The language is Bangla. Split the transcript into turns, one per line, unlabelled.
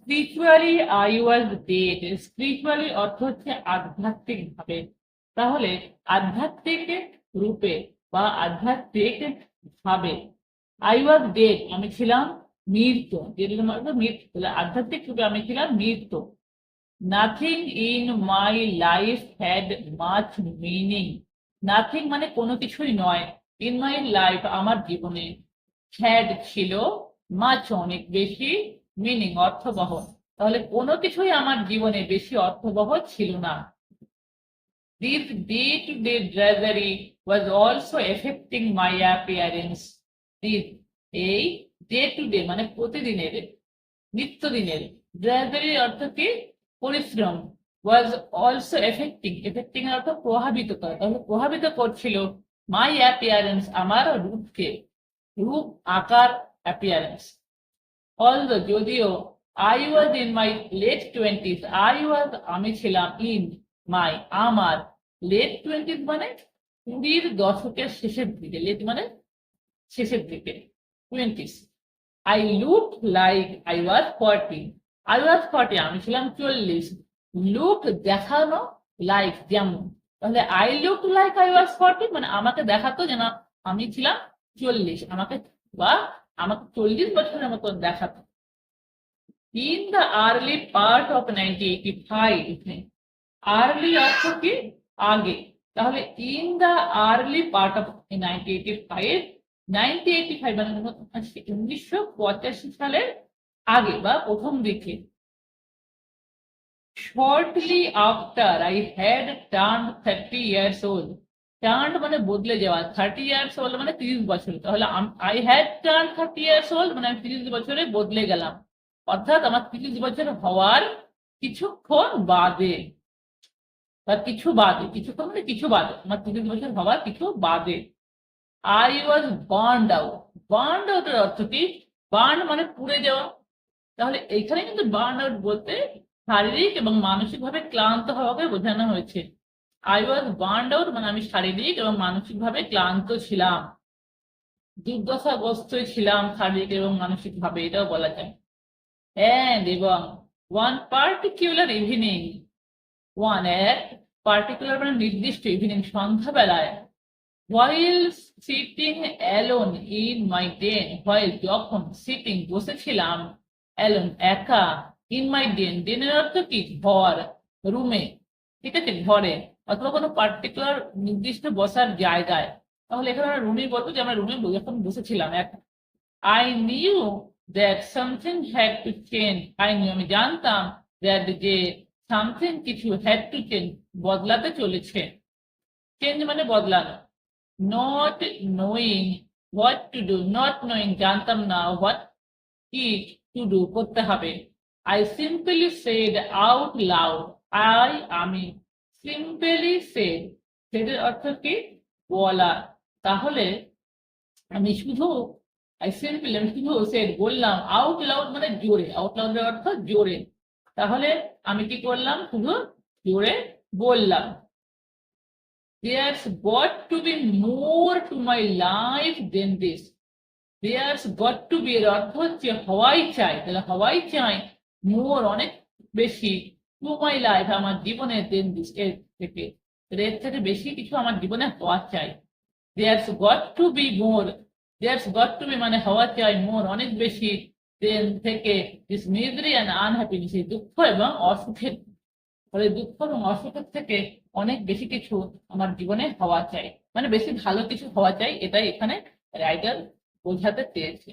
Spiritually I was dead spiritually অর্থ হচ্ছে আধ্যাত্মিক ভাবে তাহলে আধ্যাত্মিক রূপে বা আধ্যাত্মিক ভাবে আই ওয়াজ ডেড আমি ছিলাম মৃত মৃত আধ্যাত্মিক রূপে আমি ছিলাম মৃত nothing in my life had much meaning nothing মানে কোনো কিছুই নয়। ইন মাই লাইফ আমার জীবনে হ্যাড ছিল মাছ অনেক বেশি মিনিং অর্থবহ। তাহলে কোনো কিছুই আমার জীবনে বেশি অর্থবহ ছিল না। This day to day ড্রাইভারি was also affecting my appearance this এই ডে টু ডে মানে প্রতিদিনের, নিত্যদিনের ড্রাইভারির অর্থ কি? পরিশ্রম ওয়াজ অলসো এফেক্টিং এফেক্টিং এর অর্থ প্রভাবিত করা। তাহলে প্রভাবিত করছিল মাই অ্যাপিয়ারেন্স আমার রূপকে, রূপ, আকার অ্যাপিয়ারেন্স অলদো যদিও I was in my late twenties I was আমি ছিলাম ইন মাই আমার লেট টোয়েন্টিস মানে কুড়ির দশকের শেষের দিকে লেট মানে শেষের দিকে twenties I look like I was forty I was forty আমি ছিলাম চল্লিশ. লুক দেখানো লাইক যেমন। তাহলে I look like I was forty মানে আমাকে দেখাতো যেন আমি ছিলাম চল্লিশ। আমাকে বা আমাকে চল্লিশ বছরের মতন দেখাতো। In the early part of ninety eighty five early অর্থ কি? আগে। তাহলে in the early part of ninety eighty five ninety eighty five মানে উনিশশো পঁচাশি সালের আগে বা প্রথম দিকে। Shortly after I had turn thirty years old turn মানে বদলে যাওয়া থার্টি ইয়ার্স ওল্ড মানে তিরিশ বছর। তাহলে I had turn thirty years old মানে আমি তিরিশ বছরে বদলে গেলাম। অর্থাৎ আমার তিরিশ বছর হওয়ার কিছুক্ষণ বাদে। বা কিছু বাদে, কিছুক্ষণ মানে কিছু বাদে। আমার তিরিশ বছর হওয়ার কিছু বাদে। I was burned out burned আউটের অর্থ কি? বার্ন মানে পুড়ে যাওয়া। তাহলে এখানে কিন্তু বার্ন আউট বলতে শারীরিক এবং মানসিকভাবে ক্লান্ত হওয়াকে বোঝানো হয়েছে। আই ওয়াজ বার্নড আউট মানে আমি শারীরিক এবং মানসিকভাবে ক্লান্ত ছিলাম। দুর্দশাগ্রস্ত ছিলাম শারীরিক এবং মানসিকভাবে, এটাও বলা যায়। And এবং ওয়ান পার্টিকুলার ইভিনিং ওয়ান এক পার্টিকুলার মানে নির্দিষ্ট ইভিনিং সন্ধ্যাবেলায়, while sitting alone in my den while যখন সিটিং বসেছিলাম alone, একা ইন মাই ডেন ডেনের অর্থ কি? ঘর রুমে ঠিক আছে? ঘরে। অথবা কোনো পার্টিকুলার নির্দিষ্ট বসার জায়গায়, তাহলে এখানে আমরা রুমে বলব যে আমরা রুমে যখন বসেছিলাম, এক I knew that something had to change I knew আমি জানতাম দ্যাট যে সামথিং কিছু হ্যাড টু চেঞ্জ বদলাতে চলেছে। চেঞ্জ মানে বদলানো। Not knowing what to do not knowing জানতাম না হোয়াট কি টু ডু করতে হবে। I simply said out loud I আমি সিম্পলি সেড সেডের অর্থ কি? বলা তাহলে আমি শুধু আই সিম্পলি আমি শুধু সেড বললাম আউট লাউড মানে জোরে। আউট লাউডের অর্থ জোরে। তাহলে আমি কি করলাম? শুধু জোরে বললাম। There's got to be more to my life than this. There's got to be এর অর্থ হচ্ছে হওয়াই চাই। তাহলে হওয়াই চাই মোর অনেক বেশি। টু মাই লাইফ আমার জীবনে দেন এর থেকে এর থেকে বেশি কিছু আমার জীবনে হওয়া চাই। There's got to be more there's got to be মানে হওয়া চাই মোর অনেক বেশি দেন থেকে দিস মিজরি অ্যান্ড আনহ্যাপিনেস এই দুঃখ এবং অসুখের, ফলে দুঃখ এবং অসুখের থেকে অনেক বেশি কিছু আমার জীবনে হওয়া চাই। মানে বেশি ভালো কিছু হওয়া চাই, এটাই এখানে রাইটার বোঝাতে চেয়েছে।